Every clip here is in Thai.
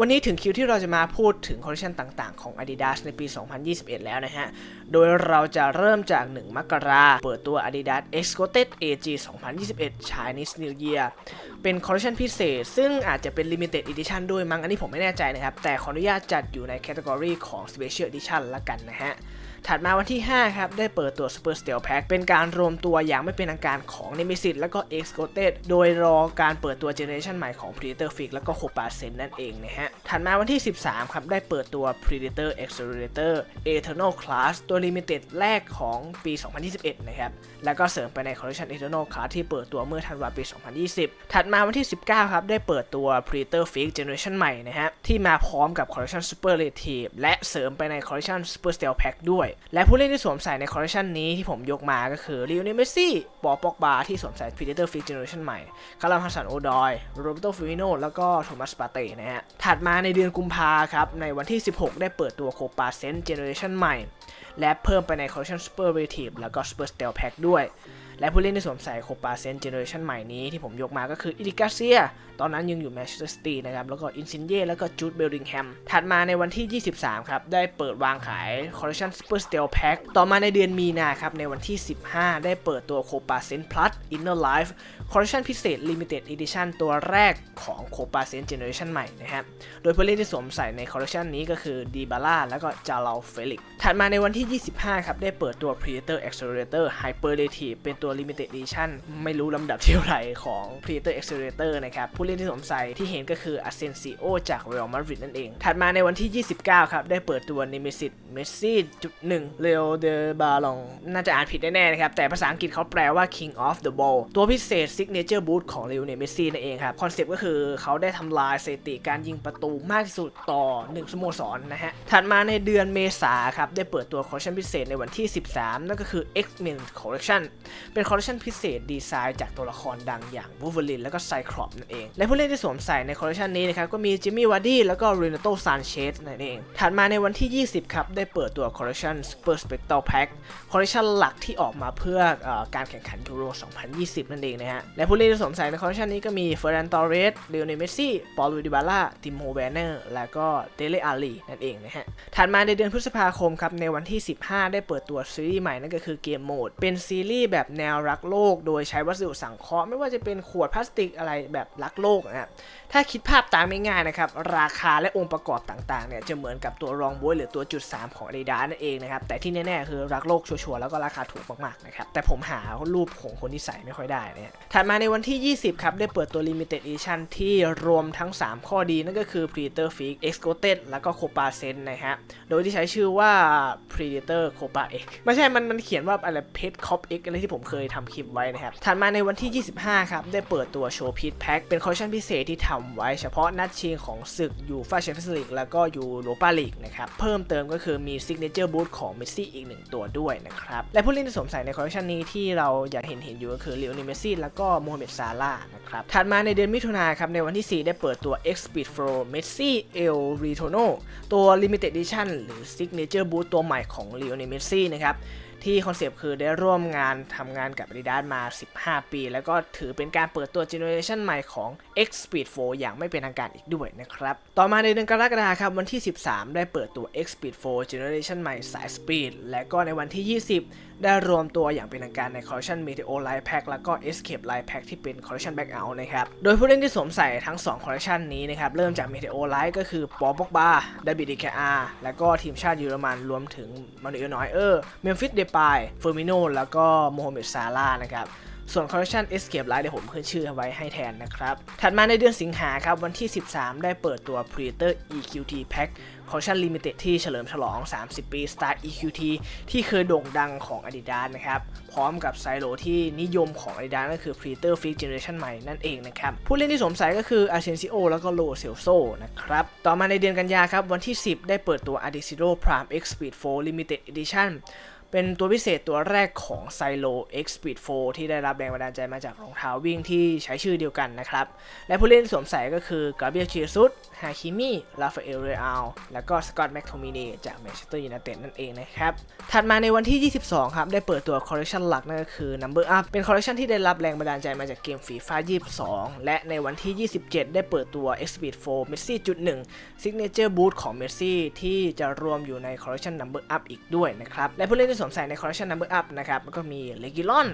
วันนี้ถึงคิวที่เราจะมาพูดถึงคอลเลคชันต่างๆ ของ Adidas ในปี 2021 แล้วนะฮะ โดยเราจะเริ่มจาก 1 มกราเปิดตัว Adidas e x c o t e d AG 2021 Chinese New Year เป็นคอลเลคชันพิเศษ ซึ่งอาจจะเป็น Limited Edition ด้วยมั้ง อันนี้ผมไม่แน่ใจนะครับ แต่ขออนุญาตจัดอยู่ในแคตตากรีของ Special Edition ละกันนะฮะ ถัดมาวันที่ 5 ครับ ได้เปิดตัว Super Steel Pack เป็นการรวมตัวอย่างไม่เป็นทางการของ Nemesis แล้วก็ X Coated โดยรอการเปิดตัวเจเนอเรชันใหม่ของ Predator Fix แล้วก็ Copa Sen นั่นเองนะฮะ ถัดมาวันที่ 13 ครับ ได้เปิดตัว Predator Accelerator Eternal Class ตัว Limited แรกของปี 2021 นะครับ แล้วก็เสริมไปใน Collection Eternal Class ที่เปิดตัวเมื่อธันวาปี 2020 ถัดมาวันที่ 19 ครับ ได้เปิดตัว Predator Fix Generation ใหม่นะฮะ ที่มาพร้อมกับ Collection Super Relative และเสริมไปใน Collection Super Steel Pack ด้วยและผู้เล่นที่สวมใส่ในคอลเลคชันนี้ที่ผมยกมาก็คือลิโอเนลเมสซี่ปอปอกบาที่สวมใส่ Predator Fix Generation ใหม่คาร์ลฮัสสันโอดอยโรเบโตฟิวิโนแล้วก็โทมัสปาเต้นะฮะถัดมาในเดือนกุมภาครับในวันที่ 16 ได้เปิดตัวโคปาเซนเจเนอเรชันใหม่ และเพิ่มไปในคอลเลคชัน Super Relative แล้วก็ Super Steel Pack ด้วย และผู้เล่นที่สวมใส่โคปาเซนเจเนอเรชันใหม่นี้ที่ผมยกมาก็คืออิริกาเซีย ตอนนั้นยังอยู่แมนเชสเตอร์ซิตี้นะครับ แล้วก็อินซินเย่แล้วก็จูดเบลดิงแฮม ถัดมาในวันที่ 23 ครับ ได้เปิดวางขายคอลเลคชันซูเปอร์สเตลแพ็คต่อมาในเดือนมีนาครับ ในวันที่ 15 ได้เปิดตัวโคปาเซนพลัสอินเนอร์ไลฟ์คอลเลคชันพิเศษลิมิเต็ดอีดิชันตัวแรกของโคปาเซนเจเนอเรชันใหม่นะครับโดยผู้เล่นที่สวมใส่ในคอลเลคชันนี้ก็คือดีบาร่าแล้วก็จาลาเฟลิกถัดมาในวันที่ 25 ครับได้เปิดตัว Predator Accelerator Hyperlative เป็นตัว Limited Edition ไม่รู้ลำดับที่เท่าไหร่ของ Predator Accelerator นะครับ ผู้เล่นที่สวมใส่ที่เห็นก็คือ Asensio จาก Real Madrid นั่นเอง ถัดมาในวันที่ 29 ครับ ได้เปิดตัว Nemesis Messi จุดหนึ่ง Leo de Balon น่าจะอ่านผิดแน่ๆนะครับ แต่ภาษาอังกฤษเขาแปลว่า King of the Ball ตัวพิเศษ Signature Boot ของ Lionel Messi นั่นเองครับคอนเซปต์ก็คือเขาได้ทำลายสถิติการยิงประตูมากที่สุดต่อ 1สโมสรนะฮะถัดมาในเดือนเมษาครับได้เปิดตัวคอลเลคชันพิเศษในวันที่ 13 นั่นก็คือ X-Men Collection เป็นคอลเลคชันพิเศษดีไซน์จากตัวละครดังอย่าง Wolverine แล้วก็ Cyclops นั่นเอง และผู้เล่นที่สวมใส่ในคอลเลคชันนี้นะครับก็มีจิมมี่วาร์ดี้แล้วก็ Renato Sanchez นั่นเอง ถัดมาในวันที่ 20 ครับ ได้เปิดตัวคอลเลคชัน Super Spectral Pack คอลเลคชันหลักที่ออกมาเพื่ออการแข่งขันยูโร 2020 นั่นเองนะฮะ และผู้เล่นที่สวมใส่ในคอลเลคชันนี้ก็มีเฟอร์นันตอเรสเลเนเมซี่ปอลลูดิบาล่าติโมแวนเนอร์แล้วก็เดเลอาลีนั่นเองนะฮะ ถัดมาในเดือนพฤษภาคมครับในวันที่ 15 ได้เปิดตัวซีรีส์ใหม่นั่นก็คือเกมโหมดเป็นซีรีส์แบบแนนวรักโลก โดยใช้วัสดุสังเคราะห์ไม่ว่าจะเป็นขวดพลาสติกอะไรแบบรักโลกนะครับถ้าคิดภาพตามง่ายๆนะครับราคาและองค์ประกอบต่างๆเนี่ยจะเหมือนกับตัวรองบวยหรือตัวจุด 3 ของ Adidas นั่นเองนะครับแต่ที่แน่ๆคือรักโลกชัวร์ๆแล้วก็ราคาถูกมากๆนะครับแต่ผมหารูปของคนที่ใส่ไม่ค่อยได้นะฮะถัดมาในวันที่ 20 ครับ ได้เปิดตัว Limited Edition ที่รวมทั้ง 3 ข้อดีนั่นก็คือ Predator Fix X Coated แล้วก็ Copa Sen นะฮะโดยที่ใช้ชื่อว่า Predator Copa X ไม่ใช่มันมันเขียนว่าอะไร Pet Cop X อะไรที่ผมเคยทำคลิปไว้นะครับ ถัดมาในวันที่ 25 ครับ ได้เปิดตัว Show Pit Pack เป็นคอลเลคชันพิเศษที่ทำไว้เฉพาะนัดชิงของศึกยูฟ่าแชมเปี้ยนส์ลีกแล้วก็ยูโรปาลีกนะครับ เพิ่มเติมก็คือมี Signature Boot ของเมสซี่อีกหนึ่งตัวด้วยนะครับ และผู้เล่นที่สวมใส่ในคอลเลคชันนี้ที่เราอยากเห็นเห็นอยู่ก็คือเลโอเนลเมสซี่แล้วก็โมฮัมเหม็ดซาร่าห์นะครับ ถัดมาในเดือนมิถุนายนครับในวันที่ 4 ได้เปิดตัว X Speed Flow Messi El Retorno ตัว Limited Edition หรือ Signature Boot ตัวใหม่ของ Lionel Messi นะครับ ที่คอนเซปต์คือได้ร่วมงานทำงานกับ Adidas มา 15 ปี แล้วก็ถือเป็นการเปิดตัวเจเนอเรชันใหม่ของ X Speed 4 อย่างไม่เป็นทางการอีกด้วยนะครับ ต่อมาในเดือนกรกฎาคมครับวันที่ 13 ได้เปิดตัว X Speed 4 Generation ใหม่สาย Speed และก็ในวันที่ 20ได้รวมตัวอย่างเป็นทางการในคอลเลคชัน Meteo Light Pack แล้วก็ Escape Light Pack ที่เป็นคอลเลคชัน Back Out นะครับ โดยผู้เล่นที่สวมใส่ทั้ง 2 คอลเลคชันนี้นะครับ เริ่มจาก Meteo Light ก็คือปอปอกบาดาบิดิแคอาแล้วก็ทีมชาติเยอรมันรวมถึงมานูเอลนอยเออร์ เมมฟิสเดปายเฟอร์มิโนแล้วก็โมฮัมเหม็ดซาร่าห์นะครับ ส่วนคอลเลคชัน Escape Light เดี๋ยวผมขึ้นชื่อเอาไว้ให้แทนนะครับ ถัดมาในเดือนสิงหาครับ วันที่ 13 ได้เปิดตัว Predator EQT Pack คอลเลคชัน Limited ที่เฉลิมฉลอง 30 ปี Star EQT ที่เคยโด่งดังของ Adidas นะครับ พร้อมกับไซโลที่นิยมของ Adidas ก็คือ Predator Fix Generation ใหม่นั่นเองนะครับ ผู้เล่นที่สวมใส่ก็คือ Asensio แล้วก็ Lo Celso นะครับ ต่อมาในเดือนกันยาครับ วันที่ 10 ได้เปิดตัว Adizero Prime X Speed 4 Limited Edition เป็นตัวพิเศษตัวแรกของ s i l o X Speed 4 ที่ได้รับแรงบันดาลใจมาจากรองเท้าวิ่งที่ใช้ชื่อเดียวกันนะครับ และผู้เล่นสวมใส่ก็คือกาเบียเชีซุสฮาคิมิลาฟาเอลเรอัลแล้วก็สกอตแมคโทมินีจากแมนเชสเตอร์ยูไนเต็ดนั่นเองนะครับ ถัดมาในวันที่ 22 ครับ ได้เปิดตัวคอลเลคชันหลักนั่นก็คือ Number Up เป็นคอลเลคชันที่ได้รับแรงบันดาลใจมาจากเกมฟีฟ่า22 และในวันที่ 27 ได้เปิดตัว X Speed 4 Messi จุด1 Signature Boot ของ Messi ที่จะรวมอยู่ในคอลเลคชัน Number Up อีกด้วยนะครับและผู้เล่นที่สวมใส่ในคอลเลคชันนัมเบอร์อัพนะครับก็มีเลกิลอน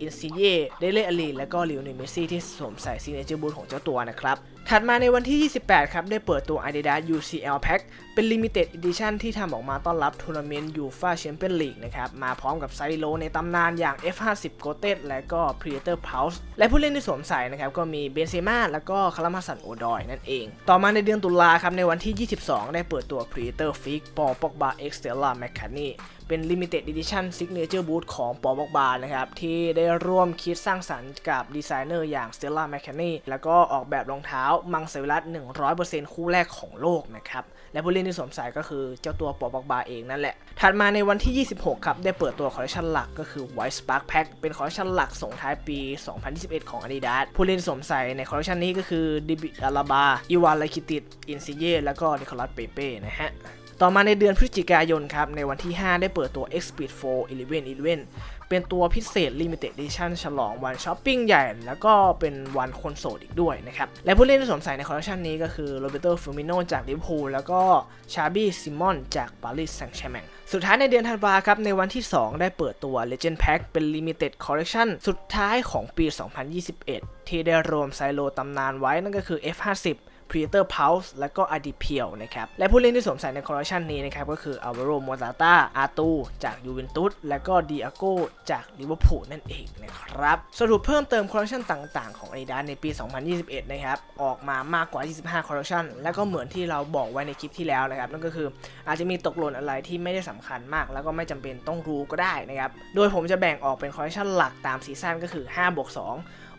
อินซิเย่เดเลอลีและก็ลิโอเนลเมสซี่ที่สวมใส่ซีเนเจอร์บูทของเจ้าตัวนะครับ ถัดมาในวันที่ 28 ครับ ได้เปิดตัว Adidas UCL Pack เป็น Limited Edition ที่ทำออกมาต้อนรับทัวร์นาเมนต์ยูฟาแชมเปี้ยนลีกนะครับ มาพร้อมกับไซโลในตำนานอย่าง F50 g o t e d และก็ Predator Pulse และผู้เล่นที่สวมใส่นะครับ ก็มีเบนเซม่าและก็คารามาสันโอดอยนั่นเอง ต่อมาในเดือนตุลาครับ ในวันที่ 22 ได้เปิดตัว Predator Fix ปอปอกบา X Stella McCartney เป็น Limited Edition Signature Boot ของปอบอกบานะครับ ที่ได้ร่วมคิดสร้างสรรค์กับดีไซเนอร์อย่าง Stella McCartney แล้วก็ออกแบบรองเท้ามังสวิรัต100%คู่แรกของโลกนะครับ และผู้เล่นที่สวมใส่ก็คือเจ้าตัวปอบอกบาเองนั่นแหละ ถัดมาในวันที่ 26 ครับ ได้เปิดตัวคอลเลคชันหลักก็คือ White Spark Pack เป็นคอลเลคชันหลักส่งท้ายปี 2021 ของ Adidas ผู้เล่นสวมใส่ในคอลเลคชันนี้ก็คือดิบิอาลาบาอีวานไลคิติดอินซิเย่แล้วก็นิโคลัสเปเป้นะฮะ ต่อมาในเดือนพฤศจิกายนครับ ในวันที่ 5 ได้เปิดตัว X Speed 4 11 11 เป็นตัวพิเศษ Limited Edition ฉลองวันช้อปปิ้งใหญ่ แล้วก็เป็นวันคนโสดอีกด้วยนะครับ และผู้เล่นที่สวมใส่ในคอลเลคชันนี้ก็คือโรเบโตฟูมิโนจากลิเวอร์พูลแล้วก็ชาบี้ซิมอนจากปารีสแซงต์แชร์แมงสุดท้ายในเดือนธันวาครับ ในวันที่ 2 ได้เปิดตัว Legend Pack เป็น Limited Collection สุดท้ายของปี 2021 ที่ได้รวมไซโลตำนานไว้นั่นก็คือ F50 Predator Pulse และก็ a d i p i e l นะครับ และผู้เล่นที่สวมใส่ในคอลเลคชันนี้นะครับ ก็คือ Alvaro Morata อาตูจากยูเวนตุสและก็ดิอาโกจากลิเวอร์พูลนั่นเองนะครับ สรุปเพิ่มเติมคอลเลคชันต่างๆ ของ Adidas ในปี 2021 นะครับ ออกมามากกว่า 25 คอลเลคชันและก็เหมือนที่เราบอกไว้ในคลิปที่แล้วนะครับ นั่นก็คืออาจจะมีตกหล่นอะไรที่ไม่ได้สำคัญมาก แล้วก็ไม่จำเป็นต้องรู้ก็ได้นะครับ โดยผมจะแบ่งออกเป็นคอลเลคชันหลักตามซีซั่นก็คือ5บวก2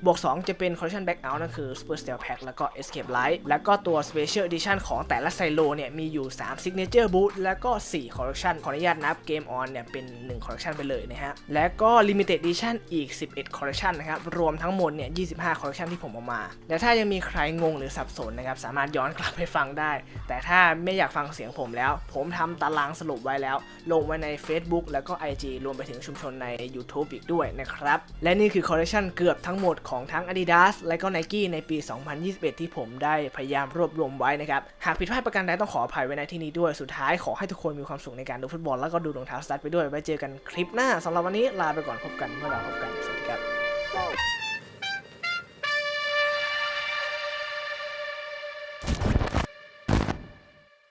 บวก 2 จะเป็น Collection Back Out นั่นคือ Super Steel Pack แล้วก็ Escape Light แล้วก็ตัว Special Edition ของแต่ละไซโลเนี่ยมีอยู่ 3 Signature Boot แล้วก็ 4 Collection ขออนุญาตนับ Game On เนี่ยเป็น 1 Collection ไปเลยนะฮะ แล้วก็ Limited Edition อีก 11 Collection นะครับ รวมทั้งหมดเนี่ย 25 Collection ที่ผมเอามา และถ้ายังมีใครงงหรือสับสนนะครับ สามารถย้อนกลับไปฟังได้ แต่ถ้าไม่อยากฟังเสียงผมแล้ว ผมทำตารางสรุปไว้แล้ว ลงไว้ใน Facebook แล้วก็ IG รวมไปถึงชุมชนใน YouTube อีกด้วยนะครับ และนี่คือ Collection เกือบทั้งหมดของทั้ง Adidas และก็ Nike ในปี 2021 ที่ผมได้พยายามรวบรวมไว้นะครับ หากผิดพลาดประการใดต้องขออภัยไว้ในที่นี้ด้วย สุดท้ายขอให้ทุกคนมีความสุขในการดูฟุตบอลแล้วก็ดูรองเท้าสตั๊ดไปด้วย ไว้เจอกันคลิปหน้าสำหรับวันนี้ลาไปก่อนพบกันเมื่อเราพบกัน สวัสดีครับ